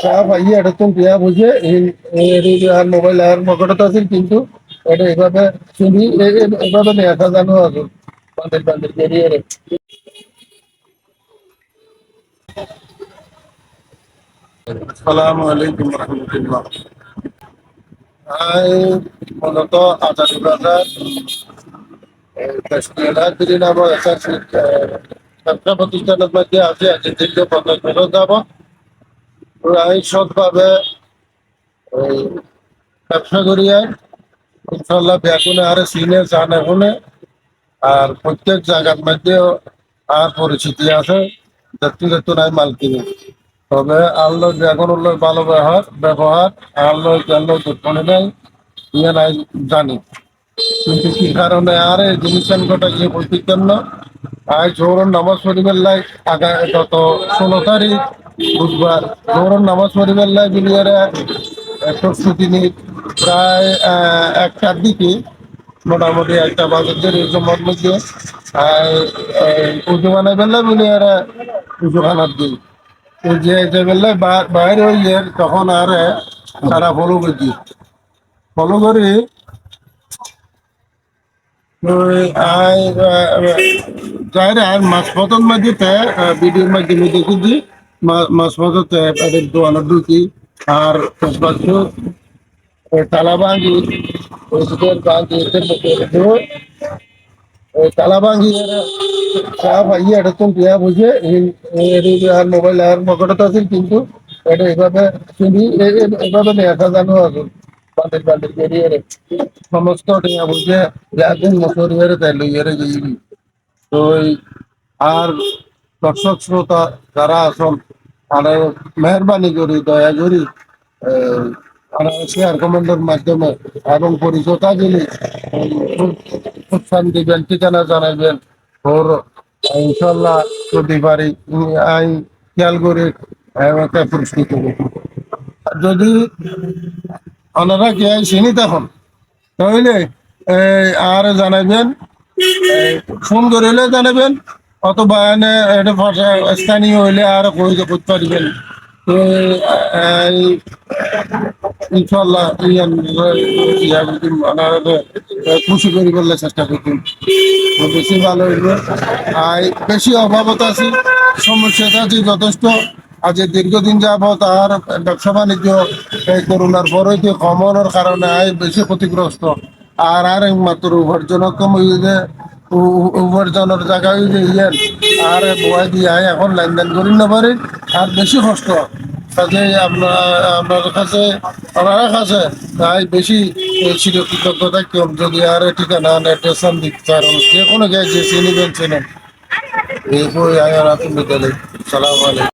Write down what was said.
সাপ আইয়ে এটা তো বিয়া বুঝে আর মোবাইল আর পকেটত আছিল কিন্তু এটা এভাবে শুনি এভাবে নেতা জানো আছে বান্দির বান্দির বেরিয়ে আসসালামু আলাইকুম রহমতুল্লাহ মূলত আজাদি ব্যবসা প্রতিষ্ঠানের মধ্যে আছে আজকে যাব ব্যবসা আর ইনশাল্লাহ আর সিনে এখনে আর প্রত্যেক জায়গার মধ্যেও আর পরিচিতি আছে দেখতে নাই মাল কিনে তবে আল্লাহ উল্লোর ভালো ব্যবহার ব্যবহার আল্লাহ আল্লাহ নাই ইয়ে নাই জানি কিন্তু কি কারণে আর জিনিসের গোটা গিয়ে বলতেন না? আজ জোহর নামাজ পড়িবার লাই আগা গত ষোলো তারিখ, বুধবার জোহর নামাজ পড়িবার লাই বিলিয়ারে প্রস্তুতি নিয়ে প্রায় একটার দিকে মোটামুটি একটা বাজার সময়ের মধ্যে উজু বানাই ফেললে বিলিয়ারে উজু খানার দিই। এই যে বেলায় বাইরে হইয়ে তখন আর তারা ফলো করছি ফলো করি যাইরে আর মাছ পতন মাঝিতে ভিডিওর মাধ্যমে দেখেছি মাছ পততে দোয়ানোর ঢুকি আর পাঁচশো তালা ভাঙি ওষুধের ভাঙি তালা ভাঙি সাপ আইয়ে এটা তো বিয়া বুঝে আর মোবাইল আর পকেটত আছিল কিন্তু এটা এভাবে শুনি এ- এ- এভাবে নেতা জানো আছে বান্দির বান্দির বেরিয়ে রে সমস্ত টিয়া বুঝে আর দর্শক শ্রোতা যারা তারা মেহরবানি করি দয়া করি শেয়ার কমেন্টের মাধ্যমে এবং গেলে উৎসান দিবেন ঠিকানা জানাবেন ওর ইনশাল্লাহ যদি পারি আমি খেয়াল করে পুরস্কৃত যদি ওনারা কে চিনি তখন তাহলে আর জানাবেন ফোন করিলে জানাবেন, অথবা এনে এটা স্থানীয় হইলে আর করতে পারবেন। খুশি করি চেষ্টা করতাম বেশি ভালো আর বেশি আছে সমস্যা আছে যথেষ্ট। আজ দীর্ঘদিন যাবৎ আর ব্যবসা বাণিজ্য এই করোনার পরে যে কমনের কারণে আয় বেশি ক্ষতিগ্রস্ত। আর আর মাত্র উপার্জনক্ষম হয়ে যে উপার্জনের জায়গায় যে ইয়ের। আর বয় দিয়ে আয় এখন লেনদেন করি না পারি, আর বেশি কষ্ট। কাজে আপনার আপনার কাছে, ওনার কাছে তাই বেশি ছিল কৃতজ্ঞতা কেউ যদি আর ঠিকানা নেটেশন দিতে যে কোনো জায়গায় যে চিনিবেন চিনেন। এই বই আয়ার আপনি সালাম আলাইকুম।